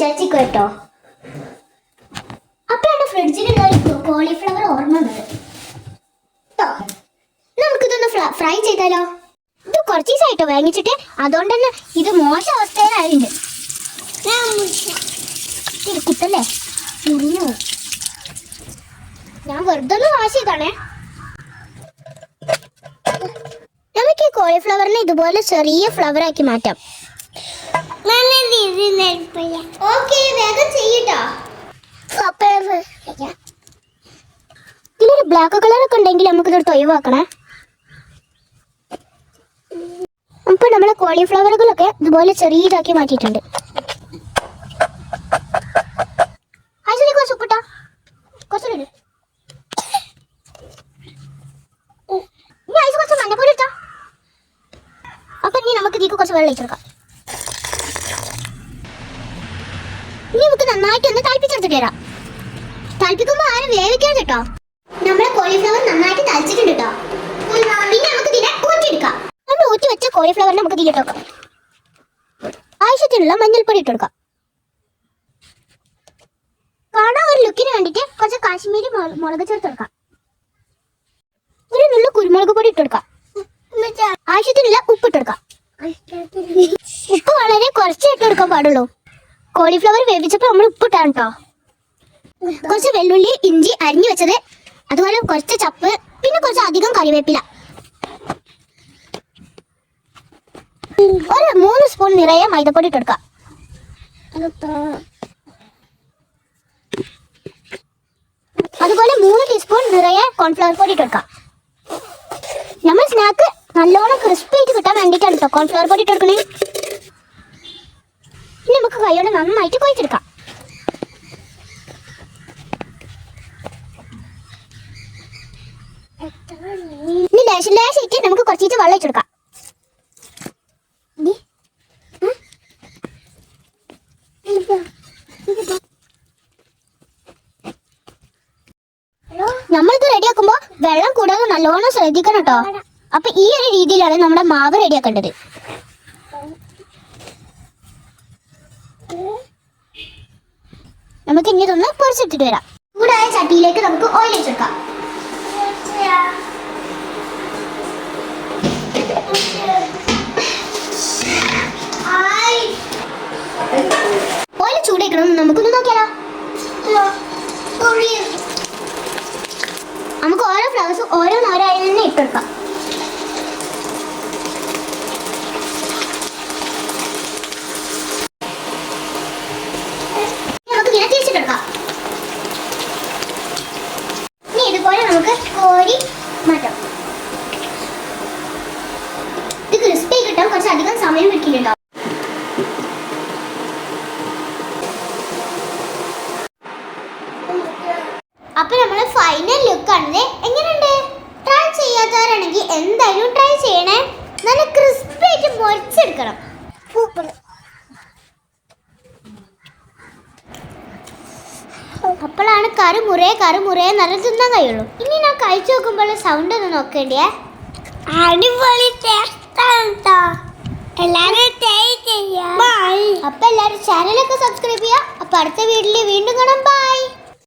വിചാരിച്ചിക്കോ കേട്ടോ അപ്പോഴാണ് ഫ്രിഡ്ജിലുള്ള കോളിഫ്ലവർ ഓർമ്മ വന്നത്. നമുക്കിതൊന്ന് ഫ്രൈ ചെയ്താലോ? ഇത് കുറച്ച് ദിവസമായിട്ടോ വാങ്ങിച്ചിട്ട് അതുകൊണ്ട് തന്നെ ഇത് മോശം അവസ്ഥയിലായിട്ടുണ്ട്. ഞാൻ വെറുതെ ഒന്ന് വാഷ് ചെയ്താണേ. നമുക്ക് ഈ കോളിഫ്ലവറിനെ ഇതുപോലെ ചെറിയ ഫ്ലവർ ആക്കി മാറ്റാം. ഓക്കെ വേഗം ചെയ്യട്ടോ. ഇതിലൊരു ബ്ലാക്ക് കളർ ഒക്കെ ഉണ്ടെങ്കിൽ നമുക്ക് ഇതെടുത്ത് ഒഴിവാക്കണേ. അപ്പൊ നമ്മളെ കോളിഫ്ലവറുകളൊക്കെ ഇതുപോലെ ചെറിയതാക്കി മാറ്റിയിട്ടുണ്ട്. മാറ്റിട്ടുണ്ട് കുറച്ച് ഉപ്പിട്ടാ. കുറച്ചുകൂടി ഇട്. ഇനി ഐസ് കുറച്ച് മഞ്ഞപ്പൊടി ഇട്ടാ. അപ്പൊ ഇനി നമുക്ക് ഇതിക്ക് കുറച്ച് വെള്ളം ഒഴിച്ചെടുക്കാം ഇനി നമുക്ക് നന്നായിട്ട് ഒന്ന് തളിപ്പിച്ചെടുത്തിട്ട് വരാം തളിപ്പിക്കുമ്പോ ആരും വേവിക്കാൻ കേട്ടോ. നമ്മുടെ കോളിഫ്ലവർ നന്നായിട്ട് തളിച്ചിട്ടുണ്ട് കേട്ടോ. പിന്നെ നമുക്ക് ഇതിനെ ഊറ്റിയെടുക്കാം. നമ്മൾ ഊറ്റി വെച്ച കോളിഫ്ലവറിനെ നമുക്ക് ഇതിലിട്ട് വെക്കാം ആവശ്യത്തിനുള്ള മഞ്ഞൾപ്പൊടി ഇട്ട് കൊടുക്കാം. കാണാൻ ഒരു ലുക്കിന് വേണ്ടിയിട്ട് കുറച്ച് കാശ്മീരി മുള- മുളക് ചേർത്ത് കൊടുക്കാം. ഒരു നുള്ള കുരുമുളക് പൊടി ഇട്ട് കൊടുക്കാം. ആവശ്യത്തിനുള്ള ഉപ്പ് ഇട്ട് കൊടുക്കാം. ഉപ്പ് വളരെ കുറച്ച് ഇട്ട് കൊടുക്കാൻ പാടുള്ളൂ. കോളിഫ്ലവർ വേവിച്ചപ്പോൾ നമ്മൾ ഉപ്പിട്ടാണ് കേട്ടോ കുറച്ച് വെള്ളുള്ളി ഇഞ്ചി അരിഞ്ഞു വെച്ചത്. അതുപോലെ കുറച്ച് ചപ്പ് പിന്നെ കുറച്ച് അധികം കറിവേപ്പില. ഒരു മൂന്ന് സ്പൂൺ നിറയെ മൈദപ്പൊടി ഇട്ടെടുക്കാം അതുപോലെ മൂന്ന് ടീസ്പൂൺ നിറയെ കോൺഫ്ലവർ പൊടി ഇട്ടെടുക്കാം നമ്മൾ സ്നാക്ക് നല്ലോണം ക്രിസ്പി ആയിട്ട് കിട്ടാൻ വേണ്ടിയിട്ടാണ് കേട്ടോ കോൺഫ്ലവർ പൊടി ഇട്ടെടുക്കണേ നമുക്ക് നന്നായിട്ട് കുഴച്ചെടുക്കാം ഇനി ലേശം ലേശായിട്ട് നമുക്ക് കുറച്ചിട്ട് വെള്ളം ഉം. നമ്മളിത് റെഡിയാക്കുമ്പോ വെള്ളം കൂടാതെ നല്ലോണം ശ്രദ്ധിക്കണം കേട്ടോ അപ്പൊ ഈ ഒരു രീതിയിലാണ് നമ്മുടെ മാവ് റെഡിയാക്കേണ്ടത് നമുക്ക് പൊരിച്ചെടുത്തിട്ട് വരാം. ചൂടായ ചട്ടിയിലേക്ക് നമുക്ക് ഓയിൽ വെച്ചെടുക്കാം ഓയിൽ ചൂടേക്കണം നമുക്കൊന്ന് നോക്കിയാലോ? നമുക്ക് ഓരോ ഫ്ലവേഴ്സും ഓരോന്നോരായി തന്നെ ഇട്ടെടുക്കാം ഇനി നമുക്ക് ഇങ്ങനെ തിരിച്ചിട്ടെടുക്കാം ഇനി ഇതുപോലെ നമുക്ക് കോരി മാറ്റാം. ഇത് ക്രിസ്പി കിട്ടാൻ കുറച്ചധികം സമയം വെക്കില്ലുണ്ടോ അപ്പൊ നമ്മൾ ഫൈനൽ ലുക്ക് ആണത്. എങ്ങനെയുണ്ട്? ട്രൈ ചെയ്യാത്തവരാണെങ്കിൽ എന്തായാലും ട്രൈ ചെയ്യണേ. നല്ല ക്രിസ്പി ആയിട്ട് മുറിച്ചെടുക്കണം അപ്പോഴാണ് കറി മുറേ കറി മുറേ നല്ല തിന്നാൻ കഴിയുള്ളൂ. ഇനി ഞാൻ കഴിച്ചു നോക്കുമ്പോൾ സൗണ്ട് ഒന്ന് നോക്കേണ്ടിയേ. അടിപൊളി അപ്പൊ ചെയ്യാം എല്ലാവരും ചാനലൊക്കെ സബ്സ്ക്രൈബ് ചെയ്യുക അപ്പൊ അടുത്ത വീഡിയോയിൽ വീണ്ടും കാണാം. ബൈ